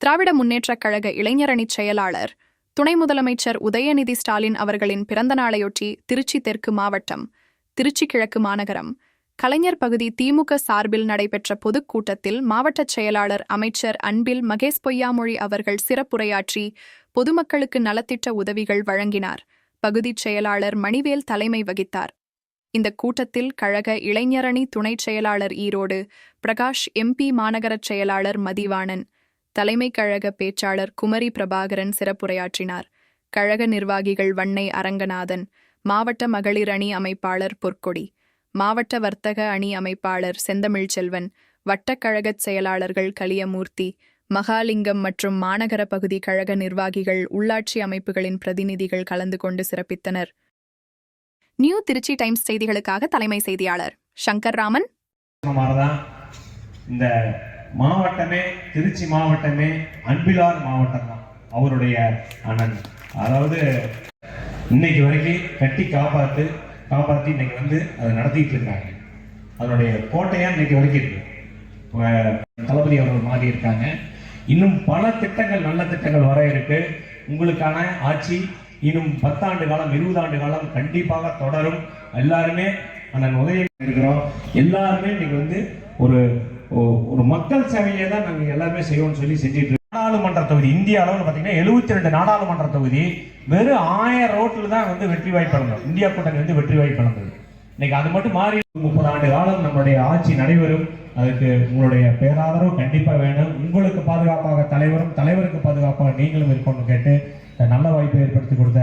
திராவிட முன்னேற்றக் கழக இளைஞரணிச் செயலாளர் துணை முதலமைச்சர் உதயநிதி ஸ்டாலின் அவர்களின் பிறந்த நாளையொட்டி திருச்சி தெற்கு மாவட்டம் திருச்சி கிழக்கு மாநகரம். கலைஞர் பகுதி திமுக சார்பில் நடைபெற்ற பொதுக்கூட்டத்தில் மாவட்டச் செயலாளர் அமைச்சர் அன்பில் மகேஷ் பொய்யாமொழி அவர்கள் சிறப்புரையாற்றி பொதுமக்களுக்கு நலத்திட்ட உதவிகள் வழங்கினார். பகுதிச் செயலாளர் மணிவேல் தலைமை வகித்தார். இந்த கூட்டத்தில் கழக இளைஞரணி துணைச் செயலாளர் ஈரோடு பிரகாஷ் எம்பி மாநகரச் செயலாளர் மதிவாணன் தலைமைக் கழக பேச்சாளர் குமரி பிரபாகரன் சிறப்புரையாற்றினார். கழக நிர்வாகிகள் வண்ணை அரங்கநாதன் மாவட்ட மகளிர் அணி அமைப்பாளர் பொற்கொடி மாவட்ட வர்த்தக அணி அமைப்பாளர் செந்தமிழ்ச்செல்வன் வட்டக்கழகச் செயலாளர்கள் கலியமூர்த்தி மகாலிங்கம் மற்றும் மாநகர பகுதி கழக நிர்வாகிகள் உள்ளாட்சி அமைப்புகளின் பிரதிநிதிகள் கலந்து கொண்டு சிறப்பித்தனர். நியூ திருச்சி டைம்ஸ் செய்திகளுக்காக தலைமை செய்தியாளர் சங்கர் ராமன் இந்த மாவட்டமே திருச்சி மாவட்டமே அன்பிலார் மாவட்டம் தான் அவருடைய அண்ணன். அதாவது இன்னைக்கு வரைக்கும் கட்டி காப்பாற்று காப்பாற்றி இன்னைக்கு வந்து அதை நடத்திட்டு இருக்காங்க. அதனுடைய கோட்டையாக இன்னைக்கு வரைக்கும் இருக்கு. தளபதி அவர்கள் மாறி இருக்காங்க. இன்னும் பல திட்டங்கள் நல்ல திட்டங்கள் வர இருக்கு. உங்களுக்கான ஆட்சி இன்னும் பத்தாண்டு காலம் இருபது ஆண்டு காலம் கண்டிப்பாக தொடரும். எல்லாருமே அண்ணன் உதயம் இருக்கிறோம். எல்லாருமே இன்னைக்கு வந்து ஒரு ஒரு மக்கள் சேவையை தான் நாங்கள் எல்லாமே செய்வோம்னு சொல்லி செஞ்சுட்டு நாடாளுமன்ற தொகுதி இந்திய அளவில் பார்த்தீங்கன்னா எழுபத்தி ரெண்டு நாடாளுமன்ற தொகுதி வெறும் ஆயிரம் ரோட்டில் தான் வந்து வெற்றி வாய்ப்பு வழங்கும் இந்தியா கூட்டணி வந்து வெற்றி வாய்ப்பு வழங்குது இன்னைக்கு அது மட்டும் மாறி முப்பது ஆண்டு காலம் நம்மளுடைய ஆட்சி நடைபெறும். அதுக்கு உங்களுடைய பேராதரவு கண்டிப்பாக வேணும் உங்களுக்கு பாதுகாப்பாக தலைவரும் தலைவருக்கு பாதுகாப்பாக நீங்களும் இருக்கணும்னு கேட்டு நல்ல வாய்ப்பை ஏற்படுத்தி கொடுத்த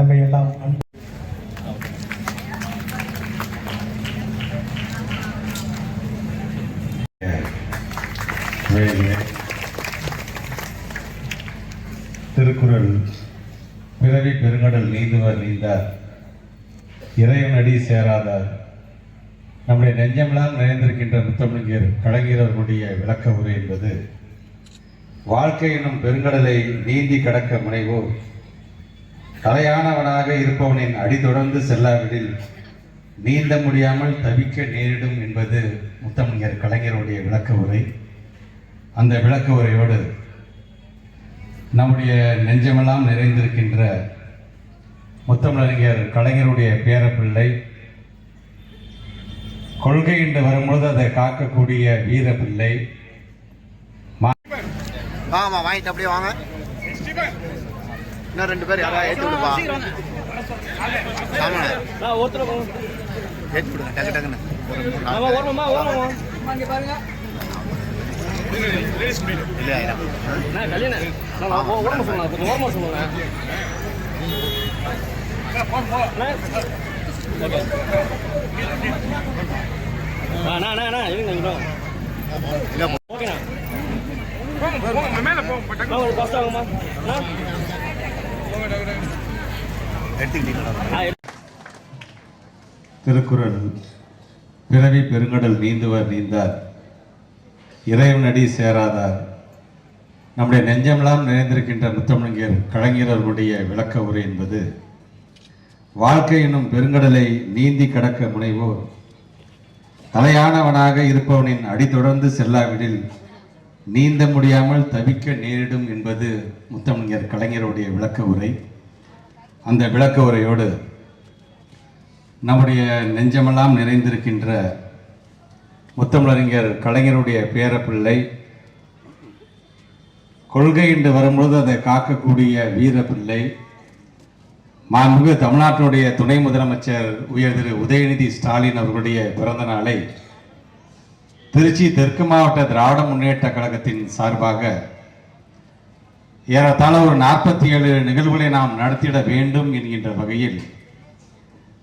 சபையெல்லாம் திருக்குறள் பிறவி பெருங்கடல் நீந்துவர் நீந்தார் இறைவனடி சேராதார். நம்முடைய நெஞ்சமெல்லாம் நிறைந்திருக்கின்ற முத்தமிழர் கலைஞரவர்களுடைய விளக்க உரை என்பது வாழ்க்கை என்னும் பெருங்கடலை நீந்தி கடக்க முனைவோர் தலையானவனாக இருப்பவனின் அடி தொடர்ந்து செல்லாவிடில் நீந்த முடியாமல் தவிக்க நேரிடும் என்பது முத்தமிழர் கலைஞருடைய விளக்க உரை. அந்த விளக்க உரையோடு நம்முடைய நெஞ்சமெல்லாம் நிறைந்திருக்கின்ற முத்தமிழறிஞர் கலைஞருடைய பேரப்பிள்ளை கொள்கை என்று வரும்பொழுது அதை காக்கக்கூடிய வீரப்பிள்ளை பிள்ளை வாங்கிட்டு அப்படியே வாங்க. இன்னும் ரெண்டு பேர் யாராவது ஏற்றி விடுப்பா ஆமாண்ணே ஏற்றி விடுங்க டக்கு டக்குன்னு. இல்லையா ஐயா? இல்ல, எடுத்துக்கிட்டீங்களா திருக்குறள். பிறவி பெருங்கடல் நீந்துவர் நீந்தார். இறைவனடி சேராதார். நம்முடைய நெஞ்சமெல்லாம் நிறைந்திருக்கின்ற முத்தமிழர் கலைஞரர்களுடைய விளக்க உரை என்பது வாழ்க்கை என்னும் பெருங்கடலை நீந்தி கடக்க முனைவோர் தலையானவனாக இருப்பவனின் அடி தொடர்ந்து செல்லாவிடில் நீந்த முடியாமல் தவிக்க நேரிடும் என்பது முத்தமிழர் கலைஞருடைய விளக்க உரை. அந்த விளக்க உரையோடு நம்முடைய நெஞ்சமெல்லாம் நிறைந்திருக்கின்ற முத்தமிழறிஞர் கலைஞருடைய பேரப்பிள்ளை கொள்கை என்று வரும்பொழுது அதை காக்கக்கூடிய வீரப்பிள்ளை மாண்புமிகு தமிழ்நாட்டினுடைய துணை முதலமைச்சர் உயர் திரு உதயநிதி ஸ்டாலின் அவர்களுடைய பிறந்த நாளை திருச்சி தெற்கு மாவட்ட திராவிட முன்னேற்ற கழகத்தின் சார்பாக ஏறத்தாழ ஒரு நாற்பத்தி ஏழு நிகழ்வுகளை நாம் நடத்திட வேண்டும் என்கின்ற வகையில்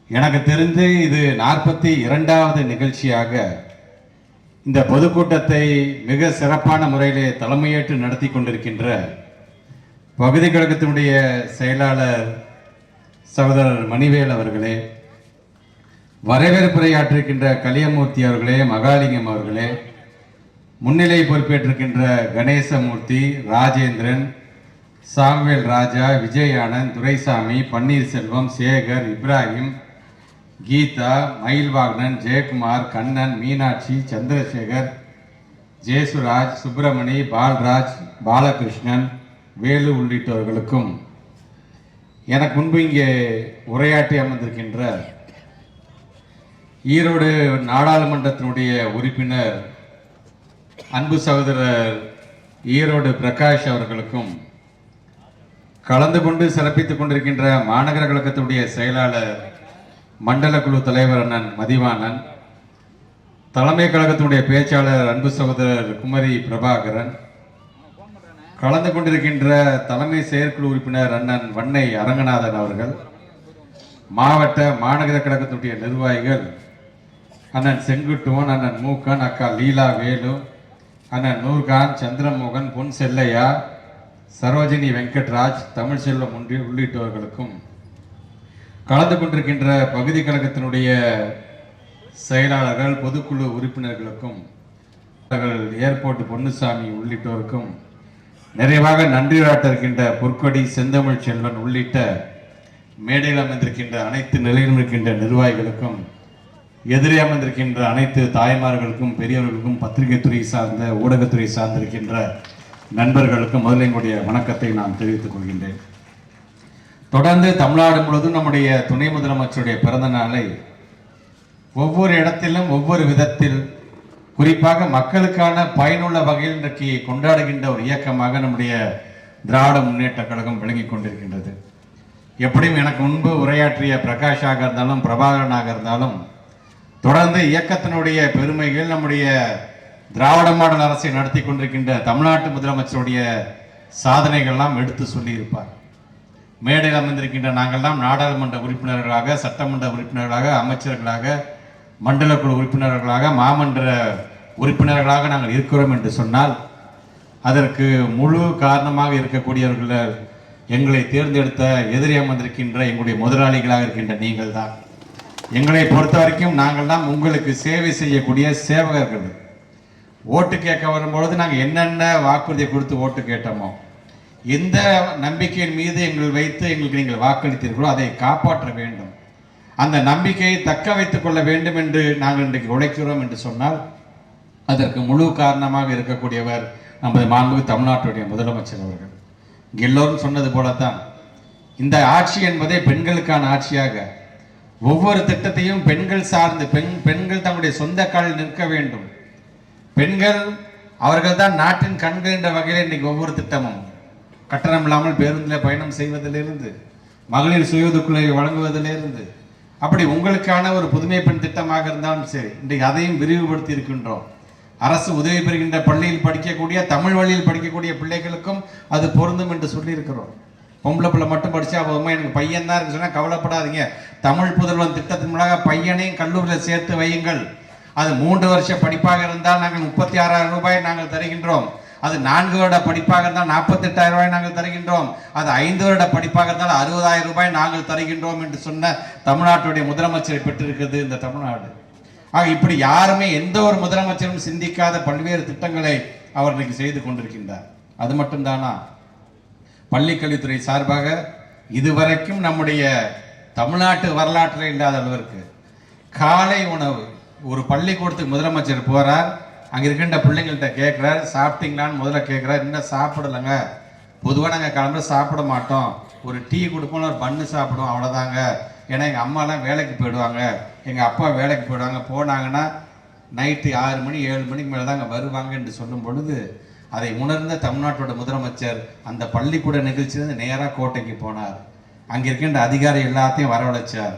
எனக்கு தெரிந்து இது நாற்பத்தி இரண்டாவது நிகழ்ச்சியாக இந்த பொதுக்கூட்டத்தை மிக சிறப்பான முறையிலே தலைமையேற்று நடத்தி கொண்டிருக்கின்ற பகுதி கழகத்தினுடைய செயலாளர் சகோதரர் மணிவேல் அவர்களே வரவேற்புரையாற்றிருக்கின்ற கலியமூர்த்தி அவர்களே மகாலிங்கம் அவர்களே முன்னிலை பொறுப்பேற்றிருக்கின்ற கணேசமூர்த்தி ராஜேந்திரன் சாமுவேல் ராஜா விஜய் ஆனந்த் துரைசாமி பன்னீர்செல்வம் சேகர் இப்ராஹிம் கீதா மயில்வாகனன் ஜெயக்குமார் கண்ணன் மீனாட்சி சந்திரசேகர் ஜேசுராஜ் சுப்பிரமணி பால்ராஜ் பாலகிருஷ்ணன் வேலு உள்ளிட்டவர்களுக்கும். எனக்கு முன்பு இங்கே உரையாற்றி அமர்ந்திருக்கின்ற ஈரோடு நாடாளுமன்றத்தினுடைய உறுப்பினர் அன்பு சகோதரர் ஈரோடு பிரகாஷ் அவர்களுக்கும் கலந்து கொண்டு சிறப்பித்துக் கொண்டிருக்கின்ற மாநகர கழகத்தினுடைய செயலாளர் மண்டல குழு தலைவர் அண்ணன் மதிவாணன் தலைமை கழகத்தினுடைய பேச்சாளர் அன்பு சகோதரர் குமரி பிரபாகரன் கலந்து கொண்டிருக்கின்ற தலைமை செயற்குழு உறுப்பினர் அண்ணன் வன்னை அரங்கநாதன் அவர்கள் மாவட்ட மாநகர கழகத்தினுடைய நிர்வாகிகள் அண்ணன் செங்குட்டுவன் அண்ணன் மூக்கன் அக்கா லீலா வேலு அண்ணன் நூர்கான் சந்திரமோகன் பொன் செல்லையா சரோஜினி வெங்கட்ராஜ் தமிழ்ச்செல்வம் ஒன்றி உள்ளிட்டவர்களுக்கும். கலந்து கொண்டிருக்கின்ற பகுதி கழகத்தினுடைய செயலாளர்கள் பொதுக்குழு உறுப்பினர்களுக்கும் அவர்கள் ஏர்போர்ட் பொன்னுசாமி உள்ளிட்டோருக்கும் நிறைவாக நன்றி இருக்கின்ற பொற்கொடி செந்தமிழ் செல்வன் உள்ளிட்ட மேடையில் அமர்ந்திருக்கின்ற அனைத்து நிலையிலும் இருக்கின்ற நிர்வாகிகளுக்கும் எதிரே அமர்ந்திருக்கின்ற அனைத்து தாய்மார்களுக்கும் பெரியவர்களுக்கும் பத்திரிகை துறை சார்ந்த ஊடகத்துறை சார்ந்திருக்கின்ற நண்பர்களுக்கும் முதல்ல எங்களுடைய வணக்கத்தை நான் தெரிவித்துக் கொள்கின்றேன். தொடர்ந்து தமிழ்நாடு முழுவதும் நம்முடைய துணை முதலமைச்சருடைய பிறந்த நாளை ஒவ்வொரு இடத்திலும் ஒவ்வொரு விதத்தில் குறிப்பாக மக்களுக்கான பயனுள்ள வகையில் இன்றைக்கு கொண்டாடுகின்ற ஒரு இயக்கமாக நம்முடைய திராவிட முன்னேற்ற கழகம் விளங்கிக் கொண்டிருக்கின்றது. எப்படியும் எனக்கு முன்பு உரையாற்றிய பிரகாஷாக இருந்தாலும் பிரபாகரனாக இருந்தாலும் தொடர்ந்து இயக்கத்தினுடைய பெருமைகள் நம்முடைய திராவிட மாடல் அரசை நடத்தி கொண்டிருக்கின்ற தமிழ்நாட்டு முதலமைச்சருடைய சாதனைகள்லாம் எடுத்து சொல்லியிருப்பார். மேடையில் அமர்ந்திருக்கின்ற நாங்கள்லாம் நாடாளுமன்ற உறுப்பினர்களாக சட்டமன்ற உறுப்பினர்களாக அமைச்சர்களாக மண்டல குழு உறுப்பினர்களாக மாமன்ற உறுப்பினர்களாக நாங்கள் இருக்கிறோம் என்று சொன்னால் அதற்கு முழு காரணமாக இருக்கக்கூடியவர்கள் எங்களை தேர்ந்தெடுத்த எதிரி அமர்ந்திருக்கின்ற எங்களுடைய முதலாளிகளாக இருக்கின்ற நீங்கள் தான் எங்களை பொறுத்த வரைக்கும் நாங்கள் தான் உங்களுக்கு சேவை செய்யக்கூடிய சேவகர்கள். ஓட்டு கேட்க வரும்பொழுது நாங்கள் என்னென்ன வாக்குறுதியை கொடுத்து ஓட்டு கேட்டோமோ எந்த நம்பிக்கையின் மீது எங்கள் வைத்து எங்களுக்கு நீங்கள் வாக்களித்தீர்களோ அதை காப்பாற்ற வேண்டும். அந்த நம்பிக்கையை தக்க வைத்துக் கொள்ள வேண்டும் என்று நாங்கள் இன்றைக்கு உழைக்கிறோம் என்று சொன்னால் அதற்கு முழு காரணமாக இருக்கக்கூடியவர் நமது மாண்புமிகு தமிழ்நாட்டுடைய முதலமைச்சர் அவர்கள். எல்லோரும் சொன்னது போலத்தான் இந்த ஆட்சி என்பதே பெண்களுக்கான ஆட்சியாக ஒவ்வொரு திட்டத்தையும் பெண்கள் சார்ந்து பெண் பெண்கள் தங்களுடைய சொந்த காலில் நிற்க வேண்டும். பெண்கள் அவர்கள் தான் நாட்டின் கண்கள் என்ற வகையில் இன்னைக்கு ஒவ்வொரு திட்டமும். கட்டணம் இல்லாமல் பேருந்தில் பயணம் செய்வதிலிருந்து மகளிர் சுயதுக்குள்ளே வழங்குவதிலிருந்து அப்படி உங்களுக்கான ஒரு புதுமை பெண் திட்டமாக இருந்தாலும் சரி இன்றைக்கு அதையும் விரிவுபடுத்தி இருக்கின்றோம். அரசு உதவி பெறுகின்ற பள்ளியில் படிக்கக்கூடிய தமிழ் வழியில் படிக்கக்கூடிய பிள்ளைகளுக்கும் அது பொருந்தும் என்று சொல்லியிருக்கிறோம். பொம்பளை பிள்ளை மட்டும் படிச்சா போதுமா எனக்கு பையன் தான் இருக்கு கவலைப்படாதீங்க. தமிழ் புதல்வன் திட்டத்தின் மூலமாக பையனையும் கல்லூரியில் சேர்த்து வையுங்கள். அது மூன்று வருஷ படிப்பாக இருந்தால் நாங்கள் முப்பத்தி ஆறாயிரம் ரூபாய் நாங்கள் தருகின்றோம். அது நான்கு வருட படிப்பாக இருந்தால் நாற்பத்தெட்டாயிரம் ரூபாய் நாங்கள் தருகின்றோம். அது ஐந்து வருட படிப்பாக இருந்தால் அறுபதாயிரம் ரூபாய் நாங்கள் தருகின்றோம் என்று சொன்ன தமிழ்நாட்டுடைய முதலமைச்சரை பெற்றிருக்கிறது இந்த தமிழ்நாடு. ஆக இப்படி யாருமே எந்த ஒரு முதலமைச்சரும் சிந்திக்காத பல்வேறு திட்டங்களை அவர் இன்னைக்கு செய்து கொண்டிருக்கின்றார். அது மட்டும்தானா? பள்ளிக்கல்வித்துறை சார்பாக இதுவரைக்கும் நம்முடைய தமிழ்நாட்டு வரலாற்றில் இல்லாத அளவிற்கு காலை உணவு. ஒரு பள்ளிக்கூடத்துக்கு முதலமைச்சர் போகிறார் அங்கே இருக்கின்ற பிள்ளைங்கள்ட்ட கேட்குறாரு சாப்பிட்டீங்களான்னு முதல்ல கேட்குறாரு இன்னும் சாப்பிடலைங்க. பொதுவாக நாங்கள் கிளம்ப சாப்பிட மாட்டோம். ஒரு டீ கொடுப்போம் ஒரு பண்ணு சாப்பிடுவோம். அவ்வளோதாங்க ஏன்னா எங்கள் அம்மாலாம் வேலைக்கு போயிடுவாங்க. எங்கள் அப்பா வேலைக்கு போயிடுவாங்க. போனாங்கன்னா நைட்டு ஆறு மணி ஏழு மணிக்கு மேலே தாங்க வருவாங்க என்று சொல்லும் பொழுது அதை உணர்ந்த தமிழ்நாட்டோட முதலமைச்சர் அந்த பள்ளிக்கூட நிகழ்ச்சியிலேருந்து நேராக கோட்டைக்கு போனார். அங்கே இருக்கின்ற அதிகாரி எல்லாத்தையும் வரவழைச்சார்.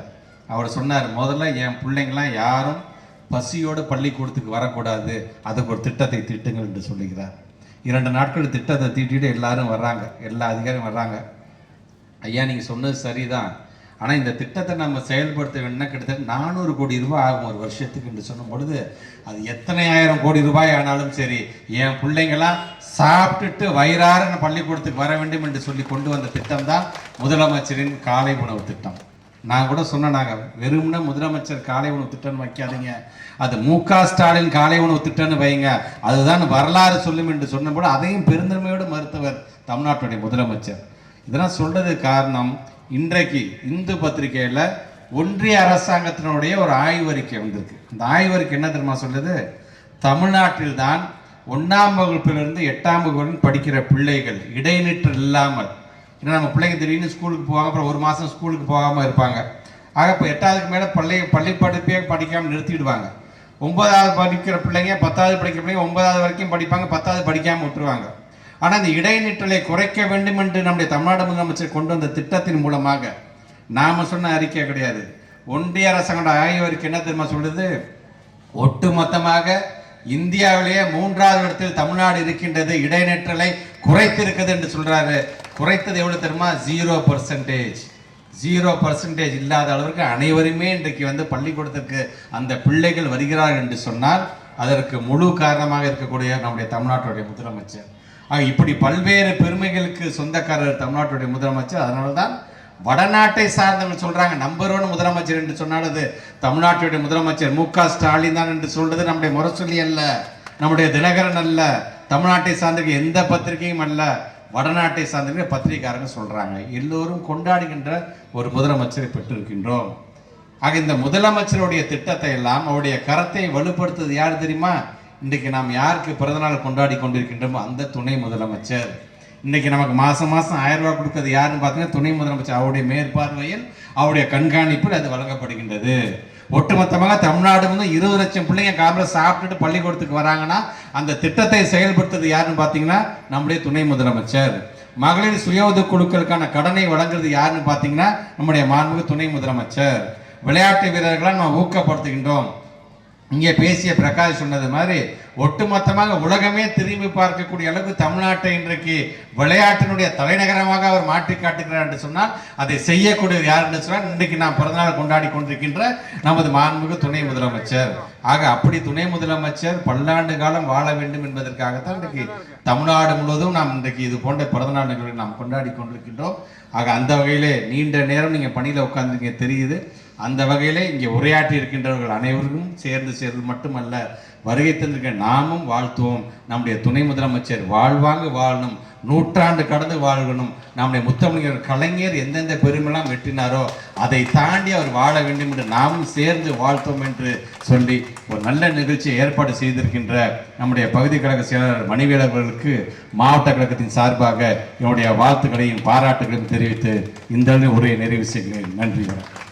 அவர் சொன்னார் முதல்ல என் பிள்ளைங்களாம் யாரும் பசியோடு பள்ளிக்கூடத்துக்கு வரக்கூடாது. அதுக்கு ஒரு திட்டத்தை திட்டுங்கள் என்று சொல்லுகிறார். இரண்டு நாட்கள் திட்டத்தை தீட்டிட்டு எல்லாரும் வர்றாங்க. எல்லா அதிகாரியும் வர்றாங்க. ஐயா நீங்கள் சொன்னது சரிதான். ஆனால் இந்த திட்டத்தை நம்ம செயல்படுத்த வேணும்னா கிட்டத்தட்ட நானூறு கோடி ரூபாய் ஆகும் ஒரு வருஷத்துக்கு என்று சொல்லும் பொழுது அது எத்தனை ஆயிரம் கோடி ரூபாய் ஆனாலும் சரி என் பிள்ளைங்களாம் சாப்பிட்டுட்டு வயிறார பள்ளிக்கூடத்துக்கு வர வேண்டும் என்று சொல்லி கொண்டு வந்த திட்டம் தான் முதலமைச்சரின் காலை உணவு திட்டம். நான் கூட சொன்னேன் நாங்கள் வெறும்னா முதலமைச்சர் காலை உணவு திட்டம்னு வைக்காதீங்க. அது மு க ஸ்டாலின் காலை உணவு திட்டம்னு வைங்க. அதுதான் வரலாறு சொல்லும் என்று சொன்னபோது அதையும் பெருந்தன்மையோடு மறுத்தவர் தமிழ்நாட்டுடைய முதலமைச்சர். இதெல்லாம் சொல்றது காரணம் இன்றைக்கு இந்து பத்திரிகையில் ஒன்றிய அரசாங்கத்தினுடைய ஒரு ஆய்வறிக்கை வந்திருக்கு. இந்த ஆய்வறிக்கை என்ன தெரியுமா சொல்லுது? தமிழ்நாட்டில் தான் ஒன்றாம் வகுப்பிலிருந்து எட்டாம் வகுப்பு படிக்கிற பிள்ளைகள் இடைநிற்று இல்லாமல் ஏன்னா நம்ம பிள்ளைங்க திடீர்னு ஸ்கூலுக்கு போவாங்க அப்புறம் ஒரு மாதம் ஸ்கூலுக்கு போகாமல் இருப்பாங்க. ஆக இப்போ எட்டாவதுக்கு மேலே பள்ளி பள்ளி படிப்பே படிக்காமல் நிறுத்திடுவாங்க. ஒன்பதாவது படிக்கிற பிள்ளைங்க பத்தாவது படிக்கிற பிள்ளைங்க ஒன்பதாவது வரைக்கும் படிப்பாங்க பத்தாவது படிக்காமல் விட்டுருவாங்க. ஆனால் இந்த இடைநிற்றலை குறைக்க வேண்டும் என்று நம்முடைய தமிழ்நாடு முதலமைச்சர் கொண்டு வந்த திட்டத்தின் மூலமாக நாம் சொன்ன அறிக்கை கிடையாது. ஒன்றிய அரசாங்கோட ஆய்வறிக்கை என்ன தெரியுமா சொல்லுது? ஒட்டுமொத்தமாக இந்தியாவிலேயே மூன்றாவது இடத்தில் தமிழ்நாடு இருக்கின்றது. இடைநிற்றலை குறைத்திருக்குது என்று சொல்கிறாரு குறைத்தது எவ்வளோ தெரியுமா? ஜீரோ பர்சன்டேஜ் ஜீரோ பர்சன்டேஜ் இல்லாத அளவிற்கு அனைவருமே இன்றைக்கு வந்து பள்ளிக்கூடத்திற்கு அந்த பிள்ளைகள் வருகிறார்கள் என்று சொன்னால் அதற்கு முழு காரணமாக இருக்கக்கூடிய நம்முடைய தமிழ்நாட்டுடைய முதலமைச்சர். இப்படி பல்வேறு பெருமைகளுக்கு சொந்தக்காரர் தமிழ்நாட்டுடைய முதலமைச்சர். அதனால தான் வடநாட்டை சார்ந்தவங்க சொல்கிறாங்க நம்பர் ஒன் முதலமைச்சர் என்று சொன்னால் அது தமிழ்நாட்டுடைய முதலமைச்சர் மு க ஸ்டாலின் தான் என்று சொல்றது நம்முடைய முரசொலி அல்ல. நம்முடைய தினகரன் அல்ல. தமிழ்நாட்டை சார்ந்திருக்க எந்த பத்திரிகையும் அல்ல. வடநாட்டை சார்ந்த பத்திரிகைக்காரங்க சொல்கிறாங்க எல்லோரும் கொண்டாடுகின்ற ஒரு முதலமைச்சரை பெற்றிருக்கின்றோம். ஆக இந்த முதலமைச்சருடைய திட்டத்தை எல்லாம் அவருடைய கரத்தை வலுப்படுத்துவது யார் தெரியுமா? இன்றைக்கு நாம் யாருக்கு பிறந்தநாள் கொண்டாடி கொண்டிருக்கின்றோமோ அந்த துணை முதலமைச்சர். இன்றைக்கி நமக்கு மாதம் மாதம் ஆயிரம் ரூபா கொடுக்கறது யாருன்னு பார்த்தீங்கன்னா துணை முதலமைச்சர். அவருடைய மேற்பார்வையில் அவருடைய கண்காணிப்பில் அது வழங்கப்படுகின்றது. ஒட்டுமொத்தமாக தமிழ்நாடு வந்து இருபது லட்சம் பிள்ளைங்க காங்கிரஸ் சாப்பிட்டுட்டு பள்ளிக்கூடத்துக்கு வராங்கன்னா அந்த திட்டத்தை செயல்படுத்துறது யாருன்னு பார்த்தீங்கன்னா நம்முடைய துணை முதலமைச்சர். மகளிர் சுய உதவி குழுக்களுக்கான கடனை வழங்குறது யாருன்னு பார்த்தீங்கன்னா நம்முடைய மாண்புமிகு துணை முதலமைச்சர். விளையாட்டு வீரர்களை நம்ம ஊக்கப்படுத்துகின்றோம். இங்கே பேசிய பிரகாஷ் சொன்னது மாதிரி ஒட்டுமொத்தமாக உலகமே திரும்பி பார்க்கக்கூடிய அளவுக்கு தமிழ்நாட்டை இன்றைக்கு விளையாட்டினுடைய தலைநகரமாக அவர் மாற்றி காட்டுகிறார் என்று சொன்னால் அதை செய்யக்கூடியது யார் என்று சொன்னால் இன்றைக்கு நாம் பிறந்தநாள் கொண்டாடி கொண்டிருக்கின்ற நமது மாண்புமிகு துணை முதலமைச்சர். ஆக அப்படி துணை முதலமைச்சர் பல்லாண்டு காலம் வாழ வேண்டும் என்பதற்காகத்தான் இன்றைக்கு தமிழ்நாடு முழுவதும் நாம் இன்றைக்கு இது போன்ற பிறந்தநாள் நிகழ்வை நாம் கொண்டாடி கொண்டிருக்கின்றோம். ஆக அந்த வகையிலே நீண்ட நேரம் நீங்கள் பணியில் உட்காந்துருக்கீங்க தெரியுது. அந்த வகையில் இங்கே உரையாற்றி இருக்கின்றவர்கள் அனைவருக்கும் சேர்ந்து சேர்ந்து மட்டுமல்ல வருகை தந்திருக்க நாமும் வாழ்த்துவோம். நம்முடைய துணை முதலமைச்சர் வாழ்வாங்க வாழணும். நூற்றாண்டு கடந்து வாழணும் நம்முடைய முத்தமிழர் கலைஞர் எந்தெந்த பெருமைலாம் வெட்டினாரோ அதை தாண்டி அவர் வாழ வேண்டும் என்று நாமும் சேர்ந்து வாழ்த்தோம் என்று சொல்லி ஒரு நல்ல நிகழ்ச்சியை ஏற்பாடு செய்திருக்கின்ற நம்முடைய பகுதி கழக செயலாளர் மணிவேலர்களுக்கு மாவட்ட கழகத்தின் சார்பாக என்னுடைய வாழ்த்துக்களையும் பாராட்டுகளையும் தெரிவித்து இந்த உரையை நிறைவு செய்கிறேன். நன்றி. வணக்கம்